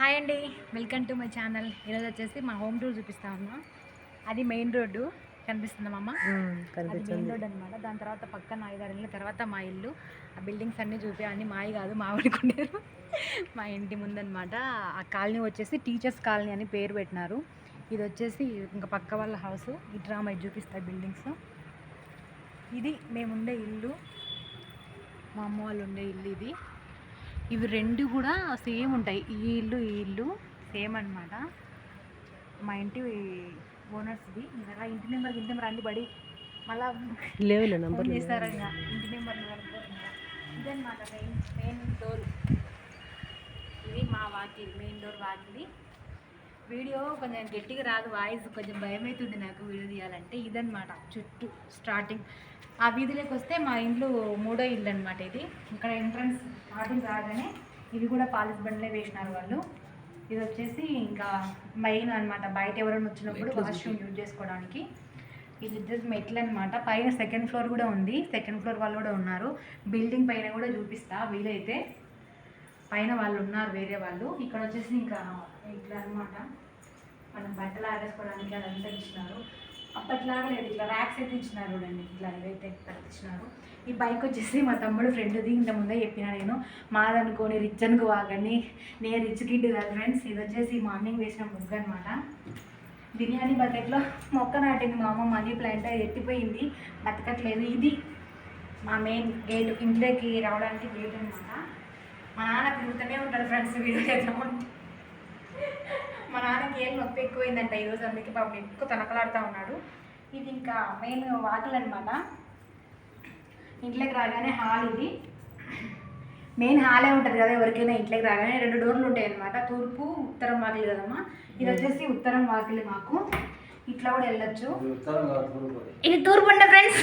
Hi అండి. Welcome to my channel. ఈరోజు వచ్చేసి మా హోమ్ టూర్ చూపిస్తా ఉన్నా. అది మెయిన్ రోడ్డు. కనిపిస్తుందా అమ్మ అది మెయిన్ రోడ్ అనమాట దాని తర్వాత పక్కన ఐదారు ఇళ్ళ తర్వాత మా ఇల్లు. ఆ బిల్డింగ్స్ అన్నీ చూపి అన్ని మాయి కాదు మా అనుకున్నారు మా ఇంటి ముందనమాట ఆ కాలనీ వచ్చేసి టీచర్స్ కాలనీ అని పేరు పెట్టినారు. ఇది వచ్చేసి ఇంకా పక్క వాళ్ళ హౌస్. డ్రామా ఇది చూపిస్తాయి బిల్డింగ్స్. ఇది మేముండే ఇల్లు. మా అమ్మ వాళ్ళు ఉండే ఇల్లు ఇది. ఇవి రెండు కూడా సేమ్ ఉంటాయి. ఈ ఇల్లు ఈ ఇల్లు సేమ్ అన్నమాట. మా ఇంటి ఓనర్స్ది. ఇంకా ఇంటి నెంబర్ ఇంటి నెంబర్ రండి బడి మళ్ళా ఫోన్ నంబర్ చేస్తారంట ఇంటి నెంబర్ ఇదన్నమాట మెయిన్ మెయిన్ డోర్ ఇది మా వాకిలి మెయిన్ డోర్ వాకిలి. వీడియో కొంచెం గట్టిగా రాదు వాయిస్ కొంచెం భయం అవుతుంది నాకు వీడియో తీయాలంటే. ఇదన్నమాట చుట్టూ స్టార్టింగ్. ఆ వీధిలోకి వస్తే మా ఇంట్లో మూడో ఇల్లు అనమాట ఇది. ఇక్కడ ఎంట్రన్స్ స్టార్టింగ్ రాగానే ఇవి కూడా పాలిస్ బండ్లే వేసినారు వాళ్ళు. ఇది వచ్చేసి ఇంకా మెయిన్ అన్నమాట బయట ఎవరైనా వచ్చినప్పుడు వాష్రూమ్ యూజ్ చేసుకోవడానికి. ఇది వచ్చేసి మెట్లు అనమాట పైన సెకండ్ ఫ్లోర్ కూడా ఉంది. సెకండ్ ఫ్లోర్ వాళ్ళు కూడా ఉన్నారు. బిల్డింగ్ పైన కూడా చూపిస్తా వీలైతే. పైన వాళ్ళు ఉన్నారు వేరే వాళ్ళు. ఇక్కడ వచ్చేసి ఇంకా ఇట్లా అనమాట మనం బట్టలు ఆరేసుకోవడానికి అదంతా ఇచ్చినారు. అప్పట్లాగా లేదు ఇట్లా ర్యాక్స్ అయితే ఇచ్చినారు చూడండి. ఇట్లా ఇవైతే ఇచ్చినారు. ఈ బైక్ వచ్చేసి మా తమ్ముడు ఫ్రెండ్ది ఇంత ముందే చెప్పిన నేను. మాదనుకోని రిచ్ అనుకో వాగండి. నేను రిచ్ కిడ్ కదా ఫ్రెండ్స్ ఇది వచ్చేసి మార్నింగ్ వేసిన ముగ్గు అనమాట బిర్యానీ బకెట్లో మొక్క నాటింది మా అమ్మ మనీ ప్లాంట్ ఎత్తిపోయింది. బతకట్లేదు. ఇది మా మెయిన్ గేట్ ఇంట్లోకి రావడానికి గేట్ అనమాట మా నాన్న తిరుగుతూనే ఉంటాడు ఫ్రెండ్స్ వీడియో చేద్దాం ఉంటే. మా నాన్నకి ఏం నొప్పి ఎక్కువైందంట ఈరోజు అందుకే పాపం ఎక్కువ తనకలాడుతూ ఉన్నాడు. ఇది ఇంకా మెయిన్ వాకిల్ అనమాట ఇంట్లోకి రాగానే హాల్ ఇది. మెయిన్ హాలే ఉంటుంది కదా ఎవరికైనా ఇంట్లోకి రాగానే రెండు డోర్లు ఉంటాయి అనమాట తూర్పు ఉత్తరం వాకిలి కదమ్మా. ఇది వచ్చేసి ఉత్తరం వాకిలి మాకు. ఇట్లా కూడా వెళ్ళొచ్చు. ఇది తూర్పు ఉండే ఫ్రెండ్స్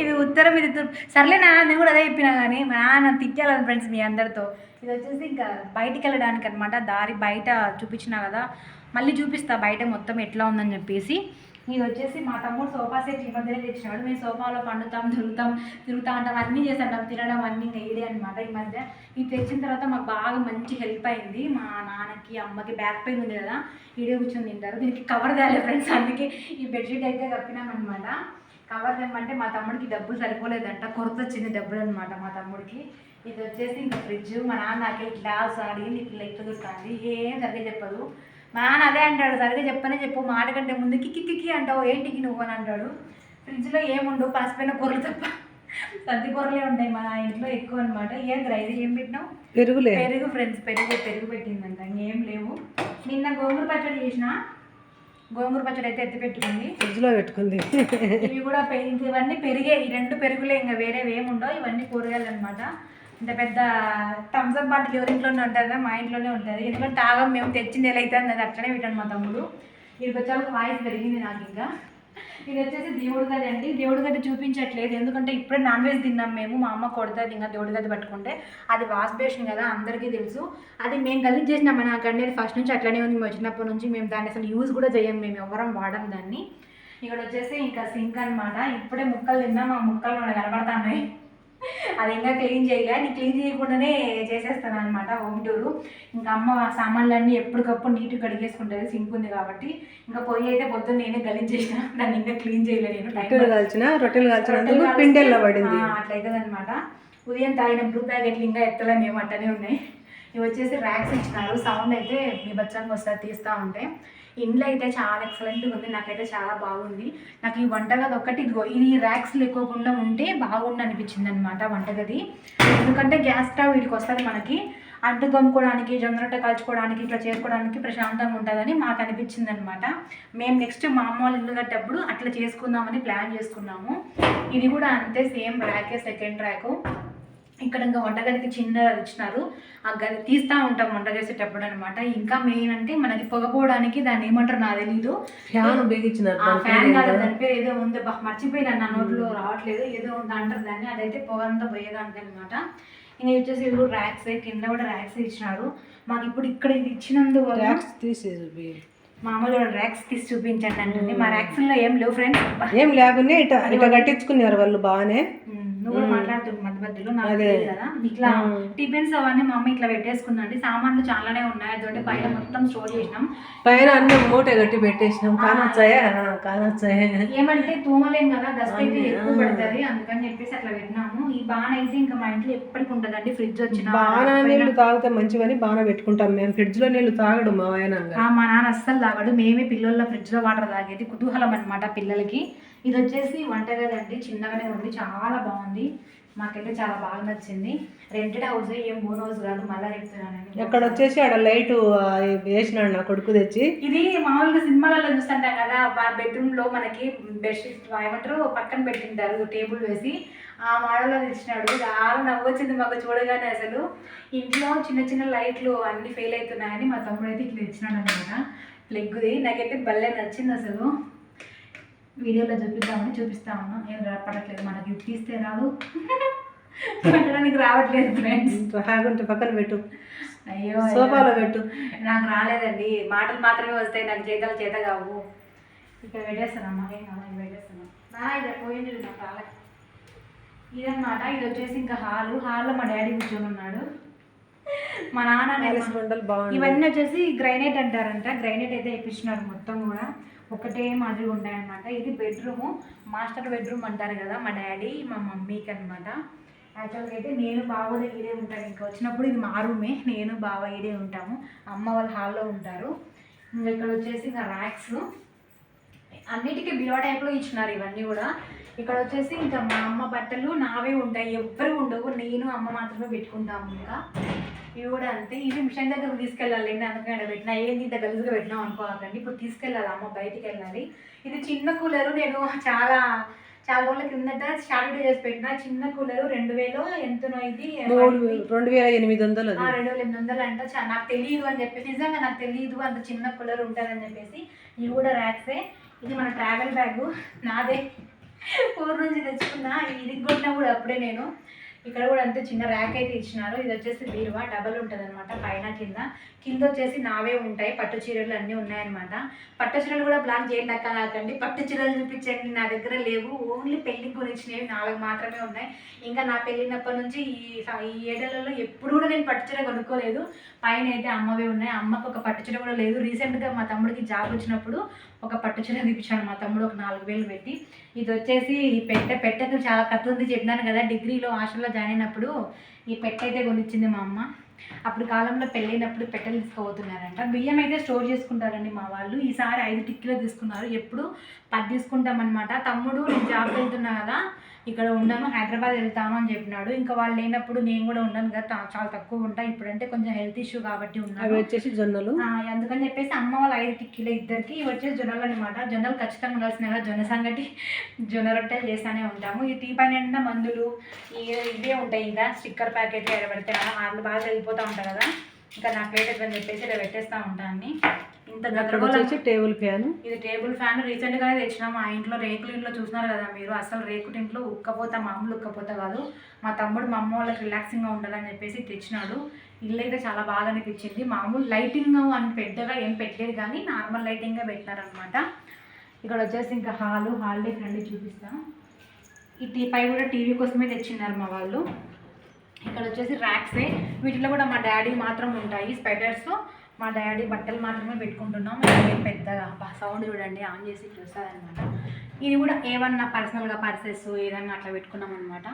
ఇది ఉత్తరం ఇది తూర్పు. సర్లే నాన్న నేను కూడా అదే చెప్పినా కానీ మా నాన్న తిట్టాలని ఫ్రెండ్స్ మీ అందరితో. ఇది వచ్చేసి ఇంకా బయటికి వెళ్ళడానికి అనమాట దారి బయట చూపించినా కదా. మళ్ళీ చూపిస్తా బయట మొత్తం ఎట్లా ఉందని చెప్పేసి. ఇది వచ్చేసి మా తమ్ముడు సోఫా సెట్ ఈ మధ్యనే తెచ్చినాడు. మేము సోఫాలో పండుతాం తిరుగుతాం తిరుగుతా ఉంటాం అన్నీ చేస్తాం తినడం అన్నీ ఇంకా ఇదే అనమాట ఈ మధ్య. ఇది తెచ్చిన తర్వాత మాకు బాగా మంచి హెల్ప్ అయింది. మా నాన్నకి అమ్మకి బ్యాక్ పెయిన్ ఉంది కదా ఇడే కూర్చొని తింటారు. దీనికి కవర్ తేలే ఫ్రెండ్స్ అందుకే ఈ బెడ్షీట్ అయితే కప్పినామన్నమాట కవర్ తెమ్మంటే మా తమ్ముడికి డబ్బులు సరిపోలేదంట. కొరత వచ్చింది డబ్బులు అనమాట మా తమ్ముడికి. ఇది వచ్చేసి ఇంకా ఫ్రిడ్జ్. మా నాన్న నాకే గ్లాస్ అడిగి నీకు లెక్క దొరుకుతుంది ఏం సరిగ్గా చెప్పదు. మా నాన్న అదే అంటాడు సరిగ్గా చెప్పనే చెప్పు మాట కంటే ముందు కిక్కి కిక్కి అంటావు. ఏంటికి నువ్వు అని అంటాడు. ఫ్రిడ్జ్లో ఏముండవు పనసపోయిన కూరలు తప్ప. సర్ది కూరలే ఉంటాయి మా ఇంట్లో ఎక్కువ అనమాట ఏంద్రా ఇది ఏం పెట్టినావు? పెరుగులే. పెరుగు ఫ్రెండ్స్ పెరుగు పెరుగు పెట్టిందంట ఇంకేం లేవు. నిన్న గోంగూర పచ్చడి చేసిన? గోంగూర పచ్చడి అయితే ఎత్తి పెట్టుకుంది. ఫ్రిడ్జ్లో పెట్టుకుంది. ఇవి కూడా ఇవన్నీ పెరిగే ఈ రెండు పెరుగులే ఇంకా వేరే ఏముండవు ఇవన్నీ కూరగాయలు అనమాట ఇంత పెద్ద థమ్స్అప్ బాటిల్ ఎవరింట్లోనే ఉంటుంది కదా మా ఇంట్లోనే ఉంటుంది. ఎందుకంటే తాగం మేము తెచ్చింది ఎలా అయితే అది అట్లనే పెట్టాను మా తమ్ముడు. ఇది వచ్చాక వాయిస్ పెరిగింది నాకు ఇంకా. ఇది వచ్చేసి దేవుడి గది అండి. దేవుడి గది చూపించట్లేదు. ఎందుకంటే ఇప్పుడే నాన్ వెజ్ తిన్నాం మేము. మా అమ్మ కొడుతుంది ఇంకా దేవుడి గది పట్టుకుంటే. అది వాష్ బేషన్ కదా అందరికీ తెలుసు. అది మేము గలీజ్ చేసినాం నాకండి అది ఫస్ట్ నుంచి అట్లనే ఉంది. మేము వచ్చినప్పటి నుంచి మేము దాన్ని అసలు యూజ్ కూడా చేయం మేము ఎవరం వాడం దాన్ని. ఇక్కడ వచ్చేసి ఇంకా సింక్ అనమాట ఇప్పుడే ముక్కలు తిన్నాం. ఆ ముక్కలు మనకు కనబడుతున్నాయి అది ఇంకా క్లీన్ చేయలే. అది క్లీన్ చేయకుండానే చేసేస్తాను అనమాట హోమ్ టూరు ఇంకా అమ్మ సామాన్లన్నీ ఎప్పటికప్పుడు నీట్గా కడిగేసుకుంటుంది. సింక్ ఉంది కాబట్టి. ఇంకా పొయ్యి అయితే పొద్దున్న నేనే గలీజ్ చేసిన దాన్ని ఇంకా క్లీన్ చేయలే నేను రొట్టెలు కాల్చిన రొట్టెలు రొట్టెలు పిండెల్లో పడింది. అట్లయితుంది అనమాట ఉదయం తాగిన బ్లూ ప్యాకెట్లు ఇంకా ఎత్తలే మేము అట్టనే ఉన్నాయి. ఇవి వచ్చేసి ర్యాక్స్ ఇచ్చినారు. సౌండ్ అయితే మీ బచ్చంగా వస్తుంది తీస్తూ ఉంటే. ఇంట్లో అయితే చాలా ఎక్సలెంట్గా ఉంది. నాకైతే చాలా బాగుంది. నాకు ఈ వంటగది ఒక్కటి ఇదిగో ఇది ర్యాక్స్ లేకోకుండా ఉంటే బాగుండు అనిపించింది అనమాట వంటగది. ఎందుకంటే గ్యాస్ స్టవ్ వీటికి వస్తుంది మనకి. అంటు తోముకోవడానికి జొన్న రొట్టె కాల్చుకోవడానికి ఇట్లా చేసుకోవడానికి ప్రశాంతంగా ఉంటుందని మాకు అనిపించింది అనమాట మేము నెక్స్ట్ మా అమ్మ వాళ్ళ ఇల్లు కట్టేటప్పుడు అట్లా చేసుకుందామని ప్లాన్ చేసుకున్నాము. ఇది కూడా అంతే సేమ్ ర్యాకే సెకండ్ ర్యాకు ఇక్కడ ఇంకా వంటగదికి చిన్న ఇచ్చినారు. ఆ గది తీస్తూ ఉంటాం వంట చేసేటప్పుడు అనమాట ఇంకా మెయిన్ అంటే మనకి పొగపోవడానికి దాన్ని ఏమంటారు నాకు తెలీదు. ఫ్యాన్ బిగించినారు ఆ ఫ్యాన్ కాదు. దాని పేరు ఏదో ఉంది. మర్చిపోయినా నా నోట్లో రావట్లేదు. ఏదో ఉంది అంటారు దాన్ని. అదైతే పొగ అంతా పోయేదానికి అనమాట ఇంకా వచ్చేసి ర్యాక్స్ కింద కూడా ర్యాక్స్ ఇచ్చినారు. మాకు ఇప్పుడు ఇక్కడ ఇది ఇచ్చినందువల్ల తీసేది మామూలు ర్యాక్స్ తీసి చూపించండి అంటుంది మా ర్యాక్స్లో ఏం లేవు ఫ్రెండ్స్. ఏం లేకునే ఇట ఇట కట్టించుకున్నారు వాళ్ళు బాగానే. నువ్వు కూడా మధ్యలో నాకు తెలియదు కదా. ఇట్లా టిఫిన్స్ అవన్నీ మా అమ్మ ఇట్లా పెట్టేసుకుందండి సామాన్లు చాలానే ఉన్నాయి. అదొకటి పైన మొత్తం స్టోర్ చేసినాం. పైన అన్ని మూట కట్టి పెట్టేసినాం. కానొచ్చాయా? కానొచ్చాయా? ఏమంటే తూమలేం కదా డస్ట్ అయితే ఎక్కువ పడుతుంది. అందుకని చెప్పేసి అట్లా పెట్టినాము. ఈ బాణ అయితే ఇంకా మా ఇంట్లో ఎప్పటికి ఉంటుందండి. ఫ్రిడ్జ్ వచ్చిన బాగా నీళ్ళు తాగితే మంచివని బాగా పెట్టుకుంటాం మేము. ఫ్రిడ్జ్లో నీళ్ళు తాగడు మా ఆయన మా నాన్న అస్సలు తాగడు. మేమే పిల్లల ఫ్రిడ్జ్లో వాటర్ తాగేది. కుతూహలం అనమాట పిల్లలకి. ఇది వచ్చేసి వంటగది అండి. చిన్నగానే ఉంది. చాలా బాగుంది. మాకైతే చాలా బాగా నచ్చింది. రెంటెడ్ హౌస్ ఏం బోన్ హౌస్ కాదు మళ్ళీ చెప్తున్నాను అక్కడ వచ్చేసి ఆడ లైట్ వేసినాడు నా కొడుకు తెచ్చి. ఇది మామూలుగా సినిమాలలో చూస్తుంటాం కదా బెడ్రూమ్లో మనకి బెడ్షీట్ ఏమంటారు పక్కన పెట్టింటారు టేబుల్ వేసి. ఆ మోడల్లో తెచ్చినాడు చాలా నవ్వొచ్చింది మాకు చూడగానే అసలు. ఇంట్లో చిన్న చిన్న లైట్లు అన్ని ఫెయిల్ అవుతున్నాయని మా తమ్ముడు అయితే ఇట్లా తెచ్చినాడు అనమాట ప్లగ్ది నాకైతే భలే నచ్చింది అసలు. వీడియోలో చూపిద్దామని చూపిస్తాము ఏం రాపడట్లేదు మనకి తీస్తే రాదు. పెట్టడానికి రావట్లేదు ఫ్రెండ్స్ రాకుంటే పక్కన పెట్టు. అయ్యో సోఫాలో పెట్టు. నాకు రాలేదండి. మాటలు మాత్రమే వస్తాయి. నాకు చేతలు చేత కావు. ఇక్కడ పెట్టేస్తానమ్మా ఏం కావాలి? పెట్టేస్తాను. నా ఇక్కడ పోయింది నాకు రాలే ఇదన్నమాట. ఇది వచ్చేసి ఇంకా హాలు. హాల్లో మా డాడీ కూర్చొని ఉన్నాడు. మా నాన్న ఇవన్నీ వచ్చేసి గ్రైనేట్ అంటారంట. గ్రైనేట్ అయితే వేయించినారు మొత్తం కూడా. ఒకటే మాదిరి ఉన్నాయన్నమాట ఇది బెడ్రూము మాస్టర్ బెడ్రూమ్ అంటారు కదా మా డాడీ మా మమ్మీకి అనమాట యాక్చువల్గా అయితే నేను బావ ఇడే ఉంటాను ఇంకా వచ్చినప్పుడు ఇది మా రూమే నేను బావ ఇడే ఉంటాము. అమ్మ వాళ్ళ హాల్లో ఉంటారు. ఇంకా ఇక్కడ వచ్చేసి ఇంకా ర్యాక్స్ అన్నిటికీ బిలో టైప్లో ఇచ్చినారు ఇవన్నీ కూడా. ఇక్కడ వచ్చేసి ఇంకా మా అమ్మ బట్టలు నావే ఉంటాయి ఎవ్వరు ఉండవు నేను అమ్మ మాత్రమే పెట్టుకుంటాము ఇంకా. ఇవి కూడా అంతే. ఇవి మిషన్ దగ్గర తీసుకెళ్ళాలి అందుకని పెట్టినా. ఏంది ఇంత గలుసుగా పెట్టినాం అనుకోవాలండి ఇప్పుడు తీసుకెళ్ళాలి అమ్మ బయటికి వెళ్ళాలి. ఇది చిన్న కూలరు నేను చాలా చాలా రోజుల కిందట షార్ట్ చేసి పెట్టిన. చిన్న కూలరు రెండు వేలు ఎంతనో ఇది? రెండు వేల ఎనిమిది వందలు రెండు వేల ఎనిమిది వందలు అంట. నాకు తెలియదు అని చెప్పేసి నిజంగా నాకు తెలియదు అంత చిన్న కూలర్ ఉంటుందని చెప్పేసి. ఇవి కూడా ర్యాక్సే. ఇది మన ట్రావెల్ బ్యాగ్ నాదే. ఊరు నుంచి తెచ్చుకున్నా ఇది కొట్టినా కూడా అప్పుడే నేను ఇక్కడ కూడా అంతే చిన్న ర్యాక్ అయితే ఇచ్చినారు. ఇది వచ్చేసి బీరువా డబల్ ఉంటుంది అనమాట పైన కింద. కింద వచ్చేసి నావే ఉంటాయి పట్టు చీరలు అన్నీ ఉన్నాయన్నమాట. పట్టు చీరలు కూడా బ్లాక్ చేయండి అక్క నాకండి. పట్టు చీరలు చూపించండి నా దగ్గర లేవు. ఓన్లీ పెళ్ళికి గురించినవి నాలుగు మాత్రమే ఉన్నాయి. ఇంకా నా పెళ్ళినప్పటి నుంచి ఈ ఈ ఏడలలో ఎప్పుడు కూడా నేను పట్టు చీర కొనుక్కోలేదు. పైన అయితే అమ్మవే ఉన్నాయి. అమ్మకు ఒక పట్టు చీర కూడా లేదు. రీసెంట్గా మా తమ్ముడికి జాబ్ వచ్చినప్పుడు ఒక పట్టు చీర తీపించాను మా తమ్ముడు ఒక నాలుగు వేలు పెట్టి. ఇది వచ్చేసి ఈ పెట్టె పెట్టెకు చాలా కథ ఉంది చెప్పినాను కదా. డిగ్రీలో హాస్టల్లో జాయిన్ అయినప్పుడు ఈ పెట్టె అయితే కొనిచ్చింది మా అమ్మ. అప్పుడు కాలంలో పెళ్ళైనప్పుడు పెట్టెలు తీసుకోబోతున్నారంట. బియ్యం అయితే స్టోర్ చేసుకుంటారండి మా వాళ్ళు. ఈసారి ఐదు టిక్కీలు తీసుకున్నారు. ఎప్పుడు? పది తీసుకుంటామన్నమాట. తమ్ముడు నేను జాబ్ వెళ్తున్నా కదా. ఇక్కడ ఉండను హైదరాబాద్ వెళ్తాను అని చెప్పినాడు. ఇంకా వాళ్ళు లేనప్పుడు నేను కూడా ఉండను కదా చాలా తక్కువ ఉంటా. ఇప్పుడంటే కొంచెం హెల్త్ ఇష్యూ కాబట్టి అవి ఉన్నాను వచ్చేసి జొన్నలు. అందుకని చెప్పేసి అమ్మ వాళ్ళ ఐదు టిక్కీలు ఇద్దరికి ఇవి వచ్చేసి జొన్నలు అనమాట జొన్నలు ఖచ్చితంగా ఉండాల్సిన కదా. జొన్న సంగటి జొన్న రొట్టెలు చేస్తూనే ఉంటాము. ఈ టీ పైన మందులు ఇవే ఉంటాయి ఇంకా. స్టిక్కర్ ప్యాకెట్లు ఎడబడితే కదా వాళ్ళు బాగా వెళ్ళిపోతూ ఉంటారు కదా. ఇంకా నాకు లేట్ అని చెప్పేసి ఇలా పెట్టేస్తూ ఉంటాను ఇంత వచ్చేసి టేబుల్ ఫ్యాన్. ఇది టేబుల్ ఫ్యాన్. రీసెంట్గానే తెచ్చినాం. మా ఇంట్లో రేకుల ఇంట్లో చూసినారు కదా మీరు. అసలు రేకుల ఇంట్లో ఉక్కపోత మామూలు ఉక్కపోత కాదు. మా తమ్ముడు మా అమ్మ వాళ్ళకి రిలాక్సింగ్గా ఉండాలని చెప్పేసి తెచ్చినాడు. ఇల్లు అయితే చాలా బాగా అనిపించింది. మామూలు లైటింగ్ అని పెద్దగా ఏం పెట్టలేదు కానీ నార్మల్ లైటింగ్గా పెట్టినారనమాట ఇక్కడ వచ్చేసి ఇంకా హాలు హాల్డే ఫ్రెండ్ చూపిస్తాం. ఈ టీ పై కూడా టీవీ కోసమే తెచ్చినారు మా వాళ్ళు. ఇక్కడ వచ్చేసి ర్యాక్సే. వీటిలో కూడా మా డాడీ మాత్రం ఉంటాయి. స్పెటర్స్ మా డాడీ బట్టలు మాత్రమే పెట్టుకుంటున్నాం. పెద్దగా సౌండ్ చూడండి ఆన్ చేసి చూస్తారనమాట ఇది కూడా ఏమన్నా పర్సనల్గా పర్సెస్ ఏదన్నా అట్లా పెట్టుకున్నాం అనమాట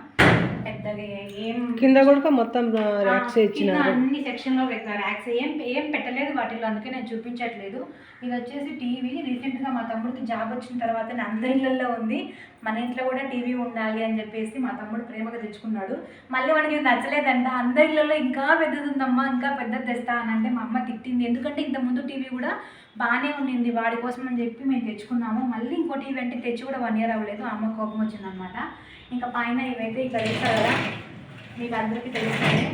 పెద్దగా ఏం కింద కూడా మొత్తం ర్యాక్స్ కింద ఇచ్చినారు. అన్ని సెక్షన్లో పెట్టినారు. యాక్స్ ఏం ఏం పెట్టలేదు వాటిలో అందుకే నేను చూపించట్లేదు. ఇది వచ్చేసి టీవీ. రీసెంట్గా మా తమ్ముడికి జాబ్ వచ్చిన తర్వాత అందరి ఇళ్ళల్లో ఉంది. మన ఇంట్లో కూడా టీవీ ఉండాలి అని చెప్పేసి మా తమ్ముడు ప్రేమగా తెచ్చుకున్నాడు. మళ్ళీ వాడికి ఇది నచ్చలేదంట. అందరి ఇళ్ళల్లో ఇంకా పెద్దది ఉందమ్మా ఇంకా పెద్దది తెస్తా అని అంటే మా అమ్మ తిట్టింది. ఎందుకంటే ఇంత ముందు టీవీ కూడా బాగానే ఉండింది వాడి కోసం అని చెప్పి మేము తెచ్చుకున్నాము. మళ్ళీ ఇంకో టీవీ అంటే తెచ్చి కూడా వన్ ఇయర్ అవ్వలేదు. అమ్మ కోపం వచ్చిందనమాట ఇంకా పైన ఇవైతే ఇక్కడ కదా? మీకు అందరికీ తెలుస్తుంది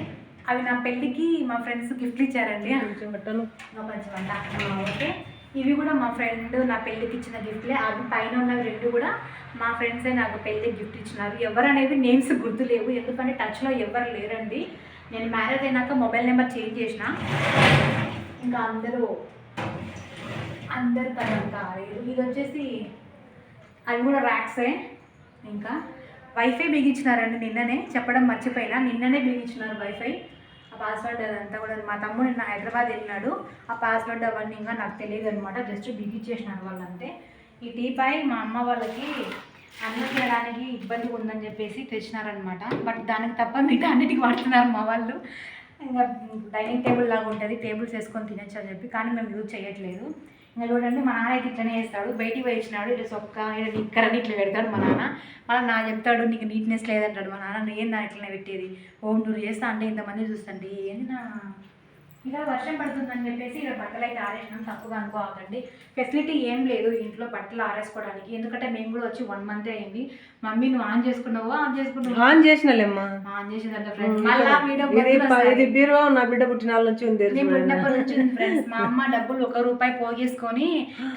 అవి నా పెళ్ళికి మా ఫ్రెండ్స్ గిఫ్ట్ ఇచ్చారండి. కొంచెం బట్టలు పంచమంట ఓకే. ఇవి కూడా మా ఫ్రెండ్ నా పెళ్ళికి ఇచ్చిన గిఫ్ట్లే అవి పైన ఉన్నవి రెండు కూడా మా ఫ్రెండ్సే నాకు పెళ్ళికి గిఫ్ట్ ఇచ్చినారు. ఎవరు అనేవి నేమ్స్ గుర్తులేవు. ఎందుకంటే టచ్లో ఎవరు లేరండి. నేను మ్యారేజ్ అయినాక మొబైల్ నెంబర్ చేంజ్ చేసిన. ఇంకా అందరూ అందరు తనంత. ఇది వచ్చేసి అవి కూడా ర్యాక్సే ఇంకా వైఫై బిగించినారండి నిన్ననే. చెప్పడం మర్చిపోయినా నిన్ననే బిగించినారు వైఫై ఆ పాస్వర్డ్ అదంతా కూడా మా తమ్ముడు నిన్న హైదరాబాద్ వెళ్ళినాడు. ఆ పాస్వర్డ్ అవన్నీ ఇంకా నాకు తెలియదు అనమాట జస్ట్ బిగించేసినారు వాళ్ళంతే. ఈ టీపాయ్ మా అమ్మ వాళ్ళకి అన్నం చేయడానికి ఇబ్బంది ఉందని చెప్పేసి తెచ్చినారనమాట బట్ దానికి తప్ప మిగతా అన్నిటికి వాడుతున్నారు మా వాళ్ళు. ఇంకా డైనింగ్ టేబుల్ లాగా ఉంటుంది. టేబుల్స్ వేసుకొని తినచ్చు అని చెప్పి. కానీ మేము యూజ్ చేయట్లేదు. ఇంకా చూడండి మా నాన్న అయితే ఇట్లనే వేస్తాడు బయటికి వేసినాడు ఇట్లా సొక్క ఇట్లా నిక్కర్ ఇట్లా పెడతాడు మా నాన్న. మళ్ళీ నా చెప్తాడు నీకు నీట్నెస్ లేదంటాడు మా నాన్న. నేను నా ఇట్లనే పెట్టేది? హోమ్ టూర్ చేస్తా అంటే ఇంతమంది చూస్తండి ఏంది నా ఇలా వర్షం పడుతుందని చెప్పేసి ఇక్కడ బట్టలు అయితే ఆరేసినాం. తప్పుగా అనుకోవద్దండి. ఫెసిలిటీ ఏం లేదు ఇంట్లో బట్టలు ఆరేసుకోవడానికి. ఎందుకంటే మేము కూడా వచ్చి వన్ మంత్ అయింది. మమ్మీ నువ్వు ఆన్ చేసుకున్నావా? ఆన్ చేసుకున్నావా? ఆన్ చేసినలేమ్మా. ఆన్ చేసిందంట ఫ్రెండ్స్ మళ్ళా వీడియో బీరువా? నా బిడ్డ పుట్టినాళ్ళ నుంచి ఉంది పుట్టినప్పటి నుంచి ఫ్రెండ్స్ మా అమ్మ డబ్బులు ఒక రూపాయి పోగేసుకొని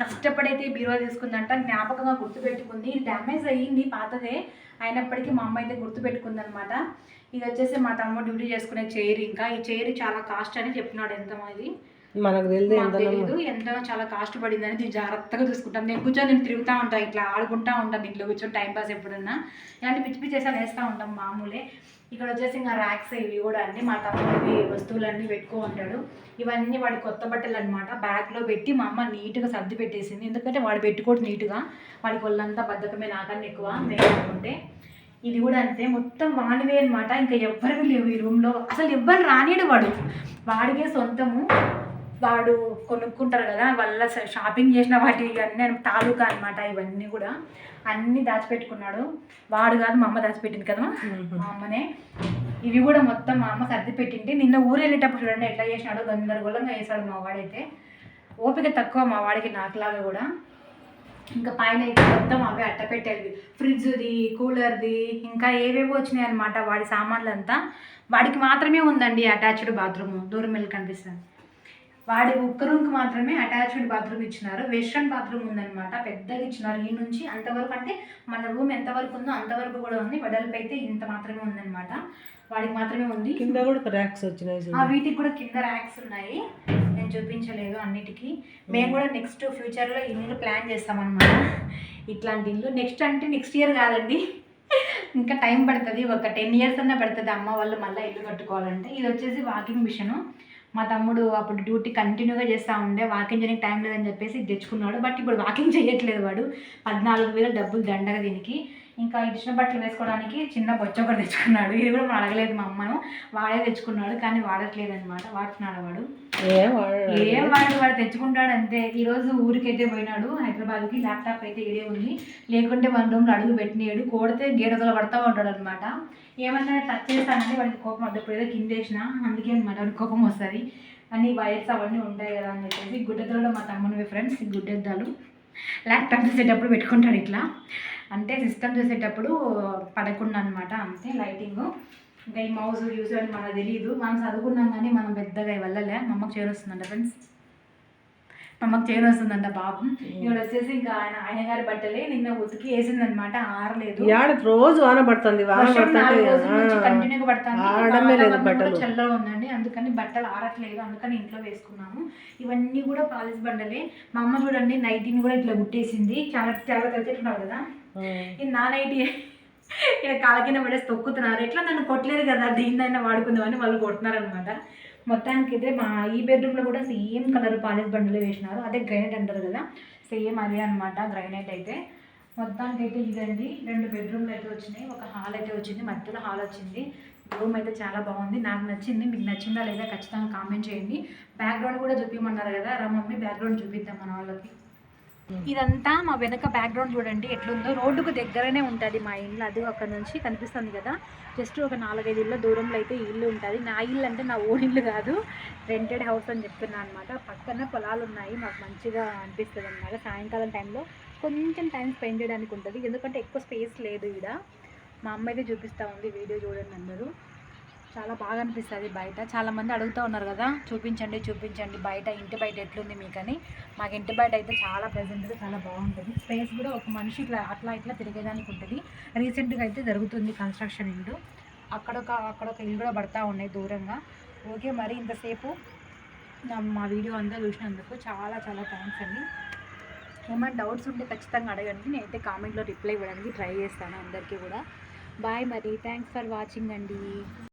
కష్టపడైతే బీరువా తీసుకుందంట. జ్ఞాపకంగా గుర్తుపెట్టుకుంది. డ్యామేజ్ అయ్యింది పాతదే. అయినప్పటికీ మా అమ్మ అయితే గుర్తుపెట్టుకుంది అనమాట ఇది వచ్చేసి మా తమ్ముడు డ్యూటీ చేసుకునే చైర్ ఇంకా. ఈ చైర్ చాలా కాస్ట్ అని చెప్పినాడు ఎంత ఇది మనకు తెలియదు ఎంత తెలియదు ఎంత చాలా కాస్ట్ పడిందని దీన్ని జాగ్రత్తగా చూసుకుంటాను నేను కూర్చొని నేను తిరుగుతూ ఉంటాను ఇట్లా ఆడుకుంటా ఉంటాను ఇంట్లో కూర్చొని టైం పాస్ ఎప్పుడన్నా. ఇలాంటి పిచ్చి పిచ్చి చేసాను వేస్తూ ఉంటాం మామూలే. ఇక్కడ వచ్చేసి ఇంకా ర్యాక్స్ ఇవి కూడా అన్ని మా తమ్ముడివి వస్తువులన్నీ పెట్టుకో ఉంటాడు ఇవన్నీ వాడి కొత్త బట్టలు అనమాట బ్యాగ్లో పెట్టి మా అమ్మ నీట్గా సర్ది పెట్టేసింది. ఎందుకంటే వాడు పెట్టుకోడు నీట్గా. వాడికి ఒళ్ళంతా బద్ధకమే నాకన్నా ఎక్కువ. నేను అనుకుంటే ఇది కూడా అంతే. మొత్తం వాడివే అనమాట ఇంకా ఎవ్వరికి లేవు ఈ రూమ్లో అసలు ఎవ్వరు రానియడు వాడు. వాడికే సొంతము. వాడు కొనుక్కుంటారు కదా వాళ్ళ స- షాపింగ్ చేసిన వాటి అన్నీ తాలూకా అనమాట ఇవన్నీ కూడా. అన్నీ దాచిపెట్టుకున్నాడు. వాడు కాదు మా అమ్మ దాచిపెట్టింది కదా మా అమ్మనే. ఇవి కూడా మొత్తం మా అమ్మ సర్ది పెట్టింది. నిన్న ఊరు వెళ్ళేటప్పుడు చూడండి ఎట్లా చేసినాడో గందరగోళంగా వేసాడు మా వాడైతే. ఓపిక తక్కువ మా వాడికి నాకులాగా కూడా. ఇంకా పైన అయితే మొత్తం అవే అట్టపెట్టేవి ఫ్రిడ్జ్ది కూలర్ది ఇంకా ఏవేవో వచ్చినాయి అనమాట వాడి సామాన్లు అంతా వాడికి మాత్రమే ఉందండి అటాచ్డ్ బాత్రూమ్. దూరం వెళ్ళి కనిపిస్తుంది. వాడి ఒక్క రూమ్కి మాత్రమే అటాచ్డ్ బాత్రూమ్ ఇచ్చినారు. వెస్ట్రన్ బాత్రూమ్ ఉందన్నమాట. పెద్దగా ఇచ్చినారు. ఈ నుంచి అంతవరకు అంటే మన రూమ్ ఎంతవరకు ఉందో అంతవరకు కూడా ఉంది. వెడల్పు అయితే ఇంత మాత్రమే ఉందన్నమాట. వాడికి మాత్రమే ఉంది. కింద కూడా ర్యాక్స్ వచ్చినాయి వీటికి కూడా కింద ర్యాక్స్ ఉన్నాయి. నేను చూపించలేదు అన్నిటికీ. మేము కూడా నెక్స్ట్ ఫ్యూచర్లో ఇల్లు ప్లాన్ చేస్తామన్నమాట. ఇట్లాంటి ఇల్లు నెక్స్ట్ అంటే నెక్స్ట్ ఇయర్ కాదండి. ఇంకా టైం పడుతుంది ఒక టెన్ ఇయర్స్ అన్నా పడుతుంది. అమ్మ వాళ్ళు మళ్ళీ ఇల్లు కట్టుకోవాలంటే. ఇది వచ్చేసి వాకింగ్ మిషన్. మా తమ్ముడు అప్పుడు డ్యూటీ కంటిన్యూగా చేస్తూ ఉండే. వాకింగ్ చేయడానికి టైం లేదని చెప్పేసి తెచ్చుకున్నాడు. బట్ ఇప్పుడు వాకింగ్ చేయట్లేదు వాడు. పద్నాలుగు వేలు డబ్బులు దండగా దీనికి. ఇంకా ఇచ్చిన బట్టలు వేసుకోవడానికి చిన్న బొచ్చ ఒకటి తెచ్చుకున్నాడు. ఇది కూడా మనం అడగలేదు మా అమ్మను. వాడే తెచ్చుకున్నాడు కానీ వాడట్లేదు అనమాట వాడుతున్నాడు వాడు? ఏం వాడు? వాడు తెచ్చుకుంటాడు అంతే. ఈరోజు ఊరికైతే పోయినాడు. హైదరాబాద్కి ల్యాప్టాప్ అయితే ఇడే ఉంది. లేకుంటే వన్ రూమ్లో అడుగు పెట్టినాడు కోడితే గేడదల పడతా ఉంటాడు అనమాట ఏమన్నా టచ్ చేస్తానంటే వాడికి కోపం వద్దు. ఇప్పుడు ఏదో కిందేసిన అందుకే అనమాట వాడికి కోపం వస్తుంది. అన్ని వైర్స్ అవన్నీ ఉంటాయి కదా అని చెప్పేసి గుడ్డెద్దలో మా తమ్మునివి ఫ్రెండ్స్ గుడ్డెద్దాలు ల్యాప్టాప్ చూసేటప్పుడు పెట్టుకుంటాడు ఇట్లా. అంటే సిస్టమ్ చూసేటప్పుడు పడకుండా అనమాట అంతే లైటింగ్ ఇంకా ఈ మౌస్ యూజ్ అని మనకు తెలియదు మనం చదువుకున్నాం కానీ మనం పెద్దగా ఇవ్వలే. మా అమ్మకి చేరొస్తుందంట ఫ్రెండ్స్ అమ్మకి చేరు వస్తుందంట పాపం ఇక్కడ వచ్చేసి ఇంకా ఆయన ఆయన గారి బట్టలే నిన్న ఉతికి వేసిందనమాట ఆరలేదు. రోజు వాన పడుతుంది వాన కంటిన్యూగా పడుతుంది. చల్లగా ఉందండి. అందుకని బట్టలు ఆరట్లేదు. అందుకని ఇంట్లో వేసుకున్నాము. ఇవన్నీ కూడా పాలిస్ బండలే. మా అమ్మ చూడండి నైటీని కూడా ఇట్లా గుట్టేసింది చాలా చాలా తెలిసేట్టున్నారు కదా. ఇది నా నైటీ ఇక్కడ కాళ్ళ కింద పడేసి తొక్కుతున్నారు. ఎట్లా నన్ను కొట్టలేదు కదా దీన్నైనా వాడుకుందామని వాళ్ళు కొడుతున్నారు అనమాట మొత్తానికి అయితే మా ఈ బెడ్రూమ్లో కూడా సేమ్ కలర్ పాలిస్ బండలు వేసినారు. అదే గ్రైనైట్ అంటారు కదా సేమ్ అదే అనమాట గ్రైనైట్ అయితే. మొత్తానికి అయితే ఇదండి. రెండు బెడ్రూమ్లు అయితే వచ్చినాయి. ఒక హాల్ అయితే వచ్చింది. మధ్యలో హాల్ వచ్చింది. రూమ్ అయితే చాలా బాగుంది. నాకు నచ్చింది. మీకు నచ్చిందా లేదా ఖచ్చితంగా కామెంట్ చేయండి. బ్యాక్గ్రౌండ్ కూడా చూపించమన్నారు కదా. రా మమ్మీ బ్యాక్గ్రౌండ్ చూపిద్దాం మన వాళ్ళకి. Hmm. ఇదంతా మా వెనక బ్యాక్గ్రౌండ్ చూడండి ఎట్లుందో. రోడ్డుకు దగ్గరనే ఉంటుంది మా ఇల్లు అది అక్కడ నుంచి కనిపిస్తుంది కదా. జస్ట్ ఒక నాలుగైదు ఇళ్ళ దూరంలో అయితే ఇల్లు ఉంటుంది. నా ఇల్లు అంటే నా ఓన్ ఇల్లు కాదు రెంటెడ్ హౌస్ అని చెప్తున్నాను అనమాట పక్కన పొలాలు ఉన్నాయి మాకు మంచిగా అనిపిస్తుంది అనమాట సాయంకాలం టైంలో కొంచెం టైం స్పెండ్ చేయడానికి ఉంటుంది. ఎందుకంటే ఎక్కువ స్పేస్ లేదు ఇక్కడ మా అమ్మ అయితే చూపిస్తూ ఉంది వీడియో చూడండి అందరూ. చాలా బాగా అనిపిస్తుంది బయట. చాలామంది అడుగుతూ ఉన్నారు కదా చూపించండి చూపించండి బయట ఇంటి బయట ఎట్లుంది మీకని. మాకు ఇంటి బయట అయితే చాలా ప్రజెంట్గా చాలా బాగుంటుంది. స్పేస్ కూడా ఒక మనిషి ఇట్లా అట్లా ఇట్లా తిరిగేదానికి ఉంటుంది. రీసెంట్గా అయితే జరుగుతుంది కన్స్ట్రక్షన్ ఇల్లు. అక్కడొక అక్కడొక ఇల్లు కూడా పడతా ఉన్నాయి దూరంగా. ఓకే మరి ఇంతసేపు మా వీడియో అంతా చూసినందుకు చాలా చాలా థ్యాంక్స్ అండి. ఏమైనా డౌట్స్ ఉంటే ఖచ్చితంగా అడగండి. నేనైతే కామెంట్లో రిప్లై ఇవ్వడానికి ట్రై చేస్తాను అందరికీ కూడా. బాయ్ మరి. థ్యాంక్స్ ఫర్ వాచింగ్ అండి.